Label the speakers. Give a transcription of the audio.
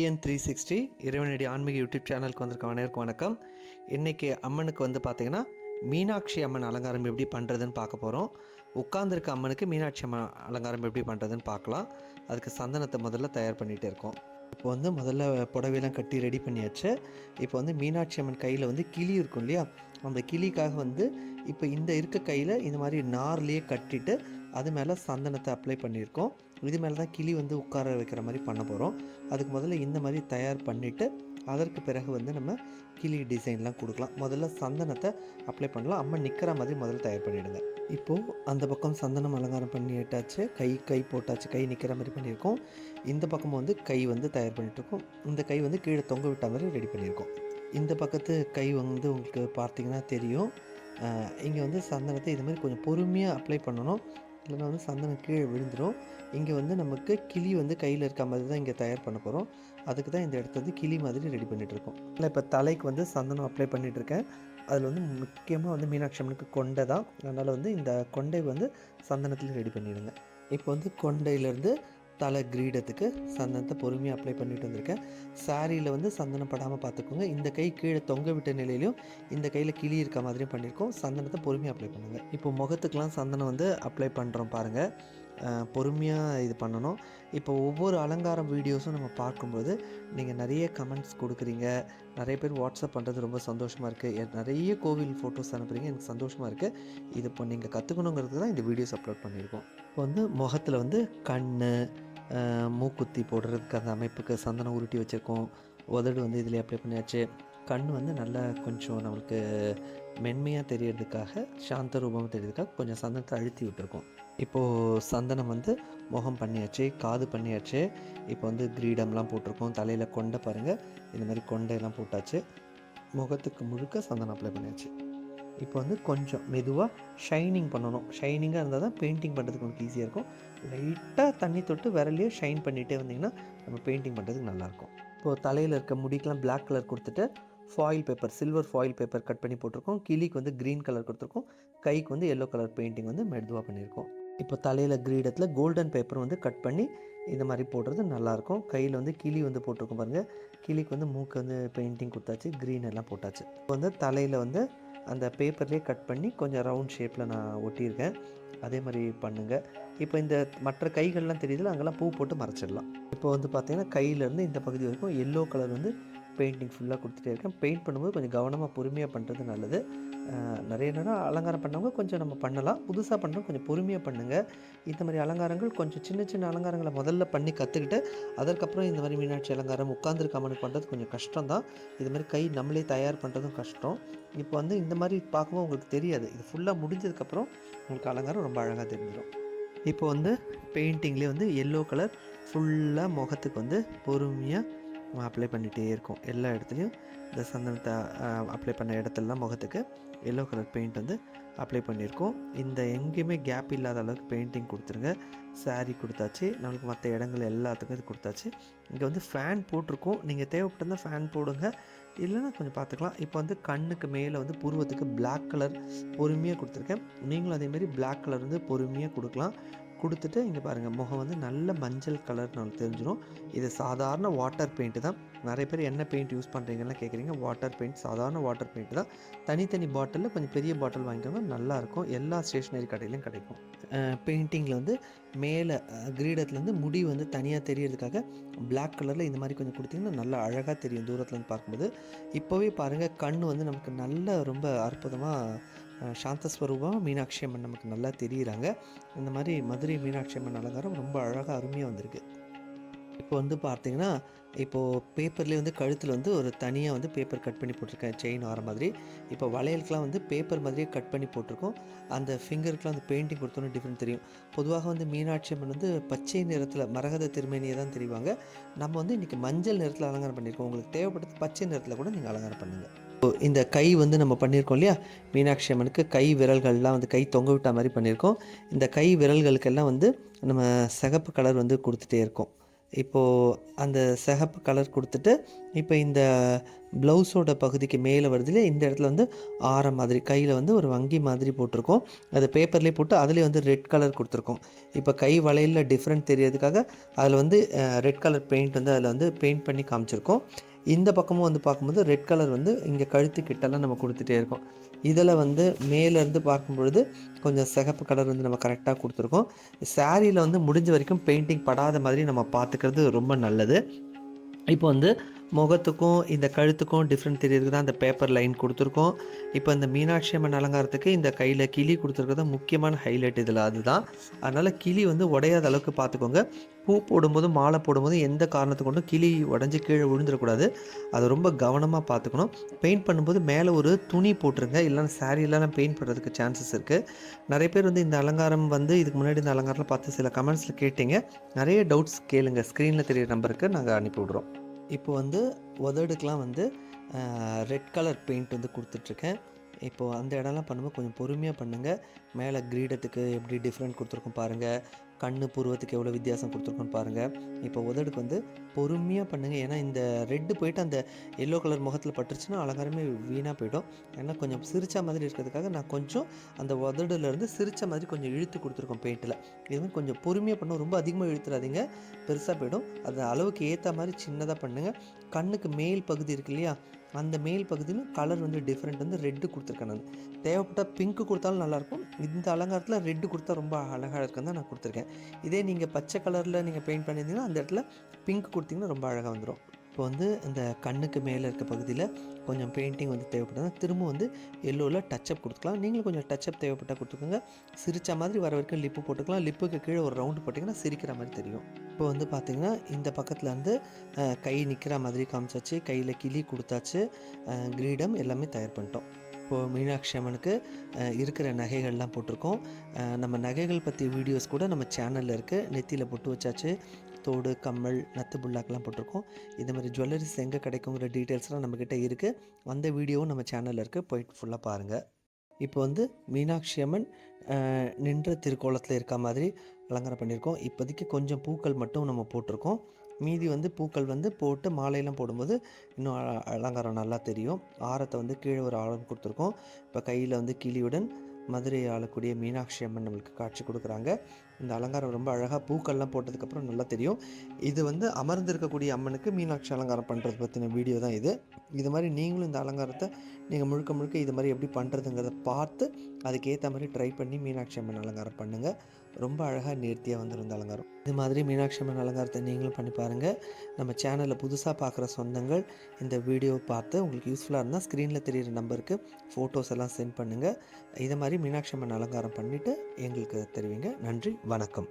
Speaker 1: TN three sixty இறைவனடி ஆன்மீக YouTube சேனலுக்கு வந்திருக்க அனைவருக்கும் வணக்கம். இன்றைக்கி அம்மனுக்கு வந்து பார்த்திங்கன்னா மீனாட்சி அம்மன் அலங்காரம் எப்படி பண்ணுறதுன்னு பார்க்க போகிறோம் உட்காந்துருக்க அம்மனுக்கு மீனாட்சி அம்மன் அலங்காரம் எப்படி பண்ணுறதுன்னு பார்க்கலாம். அதுக்கு சந்தனத்தை முதல்ல தயார் பண்ணிகிட்டே இருக்கோம். இப்போ வந்து முதல்ல புடவையெல்லாம் கட்டி ரெடி பண்ணியாச்சு. இப்போ வந்து மீனாட்சி அம்மன் கையில் வந்து கிளி இருக்கும் இல்லையா? அந்த கிளிக்காக வந்து இப்போ இந்த இருக்க கையில் இந்த மாதிரி நார்லேயே கட்டிட்டு அது மேலே சந்தனத்தை அப்ளை பண்ணியிருக்கோம். இது மேலே தான் கிளி வந்து உட்கார வைக்கிற மாதிரி பண்ண போகிறோம் அதுக்கு முதல்ல இந்த மாதிரி தயார் பண்ணிவிட்டு அதற்கு பிறகு வந்து நம்ம கிளி டிசைன்லாம் கொடுக்கலாம். முதல்ல சந்தனத்தை அப்ளை பண்ணலாம். அம்மா நிற்கிற மாதிரி முதல்ல தயார் பண்ணிவிடுங்க இப்போது அந்த பக்கம் சந்தனம் அலங்காரம் பண்ணிட்டாச்சு. கை கை போட்டாச்சு. கை நிற்கிற மாதிரி பண்ணியிருக்கோம். இந்த பக்கம் வந்து கை வந்து தயார் பண்ணிட்டுருக்கோம். இந்த கை வந்து கீழே தொங்க விட்ட மாதிரி ரெடி பண்ணியிருக்கோம். இந்த பக்கத்து கை வந்து உங்களுக்கு பார்த்தீங்கன்னா தெரியும். இங்கே வந்து சந்தனத்தை இது மாதிரி கொஞ்சம் பொறுமையாக அப்ளை பண்ணணும். இல்லைனா வந்து சந்தனம் கீழே விழுந்துடும் இங்கே வந்து நமக்கு கிளி வந்து கையில் இருக்க மாதிரி தான் இங்கே தயார் பண்ண போகிறோம் அதுக்கு தான் இந்த இடத்த வந்து கிளி மாதிரி ரெடி பண்ணிகிட்ருக்கோம் இல்லை இப்போ தலைக்கு வந்து சந்தனம் அப்ளை பண்ணிகிட்ருக்கேன் அதில் வந்து முக்கியமாக வந்து மீனாட்சி அம்மனுக்கு கொண்டை தான். அதனால் வந்து இந்த கொண்டை வந்து சந்தனத்தில் ரெடி பண்ணிடுங்க. இப்போ வந்து கொண்டையிலேருந்து தலை கிரீடத்துக்கு சந்தனத்தை பொறுமையாக அப்ளை பண்ணிட்டு வந்திருக்கேன். சாரியில் வந்து சந்தனம் படாமல் பார்த்துக்கோங்க இந்த கை கீழே தொங்க விட்ட நிலையிலையும் இந்த கையில் கிளி இருக்க மாதிரியும் பண்ணியிருக்கோம் சந்தனத்தை பொறுமையாக அப்ளை பண்ணுங்கள் இப்போ முகத்துக்கெலாம் சந்தனம் வந்து அப்ளை பண்ணுறோம் பாருங்கள் பொறுமையாக இது பண்ணணும். இப்போ ஒவ்வொரு அலங்காரம் வீடியோஸும் நம்ம பார்க்கும்போது நீங்கள் நிறைய கமெண்ட்ஸ் கொடுக்குறீங்க. நிறைய பேர் வாட்ஸ்அப் பண்ணுறது ரொம்ப சந்தோஷமாக இருக்குது நிறைய கோவில் ஃபோட்டோஸ் அனுப்புகிறீங்க எனக்கு சந்தோஷமாக இருக்குது இது இப்போ நீங்கள் கற்றுக்கணுங்கிறது தான் இந்த வீடியோஸ் அப்லோட் பண்ணியிருக்கோம். இப்போ வந்து முகத்தில் வந்து கண் மூக்குத்தி போடுறதுக்கு அந்த அமைப்புக்கு சந்தனம் உருட்டி வச்சுருக்கோம். உதடு வந்து இதில் அப்ளை பண்ணியாச்சு. கண் வந்து நல்லா கொஞ்சம் நம்மளுக்கு மென்மையாக தெரியறதுக்காக சாந்த ரூபமாக தெரியறதுக்காக கொஞ்சம் சந்தனத்தை அழுத்தி விட்டுருக்கோம். இப்போது சந்தனம் வந்து முகம் பண்ணியாச்சு காது பண்ணியாச்சு. இப்போ வந்து கிரீடம்லாம் போட்டிருக்கோம். தலையில் கொண்டை பாருங்கள் இந்த மாதிரி கொண்டையெல்லாம் போட்டாச்சு. முகத்துக்கு முழுக்க சந்தனம் அப்ளை பண்ணியாச்சு. இப்போ வந்து கொஞ்சம் மெதுவாக ஷைனிங் பண்ணணும். ஷைனிங்காக இருந்தால் தான் பெயிண்டிங் பண்ணுறதுக்கு உங்களுக்கு ஈஸியாக இருக்கும். லைட்டாக தண்ணி தொட்டு விரலையே ஷைன் பண்ணிகிட்டே வந்தீங்கன்னா நம்ம பெயிண்டிங் பண்ணுறதுக்கு நல்லாயிருக்கும் இப்போது தலையில் இருக்க முடிக்கெலாம் பிளாக் கலர் கொடுத்துட்டு foil paper silver foil paper cut பண்ணி போட்டிருக்கோம். கிளிக்கு வந்து க்ரீன் கலர் கொடுத்துருக்கோம். கைக்கு வந்து எல்லோ கலர் பெயிண்டிங் வந்து மெதுவாக பண்ணியிருக்கோம். இப்போ தலையில் கிரீடத்தில் கோல்டன் பேப்பர் வந்து கட் பண்ணி இந்த மாதிரி போடுறது நல்லாயிருக்கும் கையில் வந்து கிளி வந்து போட்டிருக்கோம் பாருங்கள் கிளிக்கு வந்து மூக்கு வந்து பெயிண்டிங் கொடுத்தாச்சு. க்ரீன் எல்லாம் போட்டாச்சு. இப்போ வந்து தலையில் வந்து அந்த பேப்பர்லேயே கட் பண்ணி கொஞ்சம் ரவுண்ட் ஷேப்பில் நான் ஒட்டியிருக்கேன். அதே மாதிரி பண்ணுங்கள் இப்போ இந்த மற்ற கைகள்லாம் தெரியுதுல அங்கெல்லாம் பூ போட்டு மறைச்சிடலாம். இப்போ வந்து பார்த்திங்கன்னா கையிலேருந்து இந்த பகுதி வரைக்கும் எல்லோ கலர் வந்து பெயிண்டிங் ஃபுல்லாக கொடுத்துட்டே இருக்கேன். பெயிண்ட் பண்ணும்போது கொஞ்சம் கவனமாக பொறுமையாக பண்ணுறது நல்லது. நிறைய நேரம் அலங்காரம் பண்ணவங்க கொஞ்சம் நம்ம பண்ணலாம். புதுசாக பண்ணுறோம் கொஞ்சம் பொறுமையாக பண்ணுங்கள் இந்த மாதிரி அலங்காரங்கள் கொஞ்சம் சின்ன சின்ன அலங்காரங்களை முதல்ல பண்ணி கற்றுக்கிட்டு அதற்கப்புறம் இந்த மாதிரி மீனாட்சி அலங்காரம் உட்காந்துருக்காமனு பண்ணுறது கொஞ்சம் கஷ்டம் தான் இது மாதிரி கை நம்மளே தயார் பண்ணுறதும் கஷ்டம். இப்போ வந்து இந்த மாதிரி பார்க்கும்போது உங்களுக்கு தெரியாது. இது ஃபுல்லாக முடிஞ்சதுக்கப்புறம் உங்களுக்கு அலங்காரம் ரொம்ப அழகாக தெரிஞ்சிடும் இப்போ வந்து பெயிண்டிங்லேயே வந்து எல்லோ கலர் ஃபுல்லாக முகத்துக்கு வந்து பொறுமையாக அப்ளை பண்ணிகிட்டே இருக்கும். எல்லா இடத்துலையும் இந்த சந்தனத்தை அப்ளை பண்ண இடத்துலலாம் முகத்துக்கு எல்லோ கலர் பெயிண்ட் வந்து அப்ளை பண்ணியிருக்கோம். இந்த எங்கேயுமே கேப் இல்லாத அளவுக்கு பெயிண்டிங் கொடுத்துருங்க. சாரீ கொடுத்தாச்சு. நம்மளுக்கு மற்ற இடங்கள் எல்லாத்துக்கும் இது கொடுத்தாச்சு. இங்கே வந்து ஃபேன் போட்டிருக்கோம். நீங்கள் தேவைப்பட்டிருந்தால் ஃபேன் போடுங்க. இல்லைன்னா கொஞ்சம் பார்த்துக்கலாம். இப்போ வந்து கண்ணுக்கு மேலே வந்து புருவத்துக்கு பிளாக் கலர் பொறுமையாக கொடுத்துருக்கேன். நீங்களும் அதேமாரி பிளாக் கலர் வந்து பொறுமையாக கொடுக்கலாம். கொடுத்துட்டு இங்கே பாருங்கள் முகம் வந்து நல்ல மஞ்சள் கலர் நம்மளுக்கு தெரிஞ்சிடும் இது சாதாரண வாட்டர் பெயிண்ட்டு தான். நிறைய பேர் என்ன பெயிண்ட் யூஸ் பண்ணுறீங்கன்னு கேட்குறீங்க வாட்டர் பெயிண்ட் சாதாரண வாட்டர் பெயிண்ட் தான். தனித்தனி பாட்டிலில் கொஞ்சம் பெரிய பாட்டில் வாங்கிக்கோங்க நல்லாயிருக்கும் எல்லா ஸ்டேஷ்னரி கடையிலையும் கிடைக்கும். பெயிண்டிங்கில் வந்து மேலே கிரீடத்துலேருந்து முடி வந்து தனியாக தெரியறதுக்காக பிளாக் கலரில் இந்த மாதிரி கொஞ்சம் கொடுத்தீங்கன்னா நல்லா அழகாக தெரியும் தூரத்துலேருந்து பார்க்கும்போது. இப்போவே பாருங்கள் கண் வந்து நமக்கு நல்ல ரொம்ப அற்புதமாக சாந்தஸ்வரூபம் மீனாட்சி அம்மன் நமக்கு நல்லா தெரியுறாங்க. இந்த மாதிரி மதுரை மீனாட்சி அம்மன் அலங்காரம் ரொம்ப அழகாக அருமையாக வந்திருக்கு. இப்போ வந்து பார்த்தீங்கன்னா இப்போது பேப்பர்லேயே வந்து கழுத்தில் வந்து ஒரு தனியாக வந்து பேப்பர் கட் பண்ணி போட்டிருக்கேன் செயின் வர மாதிரி. இப்போ வளையலுக்குலாம் வந்து பேப்பர் மாதிரியே கட் பண்ணி போட்டிருக்கோம். அந்த ஃபிங்கருக்குலாம் வந்து பெயிண்டிங் கொடுத்தோன்னு டிஃப்ரெண்ட் தெரியும். பொதுவாக வந்து மீனாட்சி அம்மன் வந்து பச்சை நிறத்தில் மரகத திருமேனியை தான் தெரிவாங்க. நம்ம வந்து இன்றைக்கி மஞ்சள் நிறத்தில் அலங்காரம் பண்ணியிருக்கோம். உங்களுக்கு தேவைப்பட்டது பச்சை நிறத்தில் கூட நீங்கள் அலங்காரம் பண்ணுங்கள் இந்த கை வந்து நம்ம பண்ணியிருக்கோம் இல்லையா? மீனாட்சி அம்மனுக்கு கை விரல்கள்லாம் வந்து கை தொங்க விட்ட மாதிரி பண்ணியிருக்கோம் இந்த கை விரல்களுக்கெல்லாம் வந்து நம்ம சிகப்பு கலர் வந்து கொடுத்துட்டே இருக்கோம். இப்போது அந்த சிகப்பு கலர் கொடுத்துட்டு இப்போ இந்த ப்ளவுஸோட பகுதிக்கு மேலே வருதுல இந்த இடத்துல வந்து ஆரம் மாதிரி கையில் வந்து ஒரு வங்கி மாதிரி போட்டிருக்கோம். அது பேப்பர்லேயே போட்டு அதுலேயே வந்து ரெட் கலர் கொடுத்துருக்கோம். இப்போ கை வளையலில் டிஃப்ரெண்ட் தெரியறதுக்காக அதில் வந்து ரெட் கலர் பெயிண்ட் வந்து அதில் வந்து பெயிண்ட் பண்ணி காமிச்சிருக்கோம். இந்த பக்கமும் வந்து பார்க்கும்போது ரெட் கலர் வந்து இங்கே கழுத்து கிட்டலாம் நம்ம கொடுத்துட்டே இருக்கோம். இதில் வந்து மேலேருந்து பார்க்கும்பொழுது கொஞ்சம் சிகப்பு கலர் வந்து நம்ம கரெக்டாக கொடுத்துருக்கோம். சாரியில் வந்து முடிஞ்ச வரைக்கும் பெயிண்டிங் படாத மாதிரி நம்ம பார்த்துக்கிறது ரொம்ப நல்லது. இப்போ வந்து முகத்துக்கும் இந்த கழுத்துக்கும் டிஃப்ரெண்ட் தெரியறதுக்கு தான் அந்த பேப்பர் லைன் கொடுத்துருக்கோம். இப்போ இந்த மீனாட்சி அம்மன் அலங்காரத்துக்கு இந்த கையில் கிளி கொடுத்துருக்கிறது முக்கியமான ஹைலைட் இதில் அதுதான். அதனால் கிளி வந்து உடையாத அளவுக்கு பார்த்துக்கோங்க. பூ போடும்போது மாலை போடும்போது எந்த காரணத்தை கொண்டும் கிளி உடஞ்சி கீழே விழுந்துடக்கூடாது. அதை ரொம்ப கவனமாக பார்த்துக்கணும். பெயிண்ட் பண்ணும்போது மேலே ஒரு துணி போட்டுருங்க. இல்லைன்னா சாரீ இல்லைனா பெயிண்ட் பண்ணுறதுக்கு சான்சஸ் இருக்குது நிறைய பேர் வந்து இந்த அலங்காரம் வந்து இதுக்கு முன்னாடி இந்த அலங்காரம்லாம் பார்த்து சில கமெண்ட்ஸில் கேட்டீங்க. நிறைய டவுட்ஸ் கேளுங்க. ஸ்க்ரீனில் தெரியிற நம்பருக்கு நாங்கள் அனுப்பி விடுறோம். இப்போ வந்து உதடுக்கெலாம் வந்து ரெட் கலர் பெயிண்ட் வந்து கொடுத்துட்ருக்கேன். இப்போது அந்த இடம்லாம் பண்ணும்போது கொஞ்சம் பொறுமையாக பண்ணுங்கள் மேலே கிரீடத்துக்கு எப்படி டிஃப்ரெண்ட் கொடுத்துருக்கோம் பாருங்கள் கண்ணு புருவத்துக்கு எவ்வளோ வித்தியாசம் கொடுத்துருக்கோன்னு பாருங்கள் இப்போ உதடுக்கு வந்து பொறுமையாக பண்ணுங்கள் ஏன்னா இந்த ரெட்டு போயிட்டு அந்த எல்லோ கலர் முகத்தில் பட்டுருச்சுன்னா அலங்காரமே வீணாக போயிடும். ஏன்னா கொஞ்சம் சிரித்த மாதிரி இருக்கிறதுக்காக நான் கொஞ்சம் அந்த உதடுலேருந்து சிரித்த மாதிரி கொஞ்சம் இழுத்து கொடுத்துருக்கோம் பெயிண்டில் இது மாதிரி கொஞ்சம் பொறுமையாக பண்ணும். ரொம்ப அதிகமாக இழுத்துறாதீங்க. பெருசாக போயிடும். அது அளவுக்கு ஏற்ற மாதிரி சின்னதாக பண்ணுங்கள் கண்ணுக்கு மேல் பகுதி இருக்கு இல்லையா? அந்த மேல் பகுதியிலும் கலர் வந்து டிஃப்ரெண்ட் வந்து ரெட்டு கொடுத்துருக்கேன் நான். தேவைப்பட்டால் பிங்க்கு கொடுத்தாலும் நல்லாயிருக்கும். இந்த அலங்காரத்தில் ரெட்டு கொடுத்தா ரொம்ப அழகாக இருக்குன்னு தான் நான் கொடுத்துருக்கேன். இதே நீங்கள் பச்சை கலரில் நீங்கள் பெயிண்ட் பண்ணியிருந்தீங்கன்னா அந்த இடத்துல பிங்க் கொடுத்தீங்கன்னா ரொம்ப அழகாக வந்துடும் இப்போ வந்து இந்த கண்ணுக்கு மேலே இருக்க பகுதியில் கொஞ்சம் பெயிண்டிங் வந்து தேவைப்படுது திரும்ப வந்து எல்லோவில் டச்சப் கொடுத்துக்கலாம். நீங்களும் கொஞ்சம் டச்சப் தேவைப்பட்டால் கொடுத்துக்கோங்க. சிரித்த மாதிரி வர வரைக்கும் லிப்பு போட்டுக்கலாம். லிப்புக்கு கீழே ஒரு ரவுண்டு போட்டிங்கன்னா சிரிக்கிற மாதிரி தெரியும். இப்போ வந்து பார்த்திங்கன்னா இந்த பக்கத்தில் வந்து கை நிற்கிற மாதிரி காமிச்சாச்சு. கையில் கிளி கொடுத்தாச்சு. கிரீடம் எல்லாமே தயார் பண்ணிட்டோம். இப்போது மீனாட்சி அம்மனுக்கு இருக்கிற நகைகள்லாம் போட்டிருக்கோம். நம்ம நகைகள் பற்றி வீடியோஸ் கூட நம்ம சேனலில் இருக்குது நெத்தியில் பொட்டு வச்சாச்சு. தோடு கம்மல் நத்து புல்லாக்கெலாம் போட்டிருக்கோம். இந்த மாதிரி ஜுவல்லரிஸ் எங்கே கிடைக்குங்கிற டீட்டெயில்ஸ்லாம் நம்மக்கிட்ட இருக்குது அந்த வீடியோவும் நம்ம சேனலில் இருக்குது போயிட்டு ஃபுல்லாக பாருங்கள் இப்போ வந்து மீனாட்சி அம்மன் நின்ற திருக்கோலத்தில் இருக்க மாதிரி அலங்காரம் பண்ணியிருக்கோம். இப்போதைக்கு கொஞ்சம் பூக்கள் மட்டும் நம்ம போட்டிருக்கோம். மீதி வந்து பூக்கள் வந்து போட்டு மாலையெல்லாம் போடும்போது இன்னும் அலங்காரம் நல்லா தெரியும். ஆரத்தை வந்து கீழே ஒரு ஆழம் கொடுத்துருக்கோம். இப்போ கையில் வந்து கிளியுடன் மதுரையை ஆளக்கூடிய மீனாட்சி அம்மன் நம்மளுக்கு காட்சி கொடுக்குறாங்க. இந்த அலங்காரம் ரொம்ப அழகாக பூக்கள்லாம் போட்டதுக்கப்புறம் நல்லா தெரியும். இது வந்து அமர்ந்திருக்கக்கூடிய அம்மனுக்கு மீனாட்சி அலங்காரம் பண்ணுறது பற்றின வீடியோ தான் இது. இது மாதிரி நீங்களும் இந்த அலங்காரத்தை நீங்கள் முழுக்க முழுக்க இது மாதிரி எப்படி பண்ணுறதுங்கிறத பார்த்து அதுக்கேற்ற மாதிரி ட்ரை பண்ணி மீனாட்சி அம்மன் அலங்காரம் பண்ணுங்கள் ரொம்ப அழகாக நேர்த்தியாக வந்துடும் இந்த அலங்காரம். இது மாதிரி மீனாட்சி அம்மன் அலங்காரத்தை நீங்களும் பண்ணி பாருங்கள் நம்ம சேனலில் புதுசாக பார்க்குற சொந்தங்கள் இந்த வீடியோவை பார்த்து உங்களுக்கு யூஸ்ஃபுல்லாக இருந்தால் ஸ்க்ரீனில் தெரிகிற நம்பருக்கு ஃபோட்டோஸ் எல்லாம் சென்ட் பண்ணுங்கள் இதை மாதிரி மீனாட்சி அம்மன் அலங்காரம் பண்ணிவிட்டு எங்களுக்கு தெரிவிங்க. நன்றி வணக்கம்.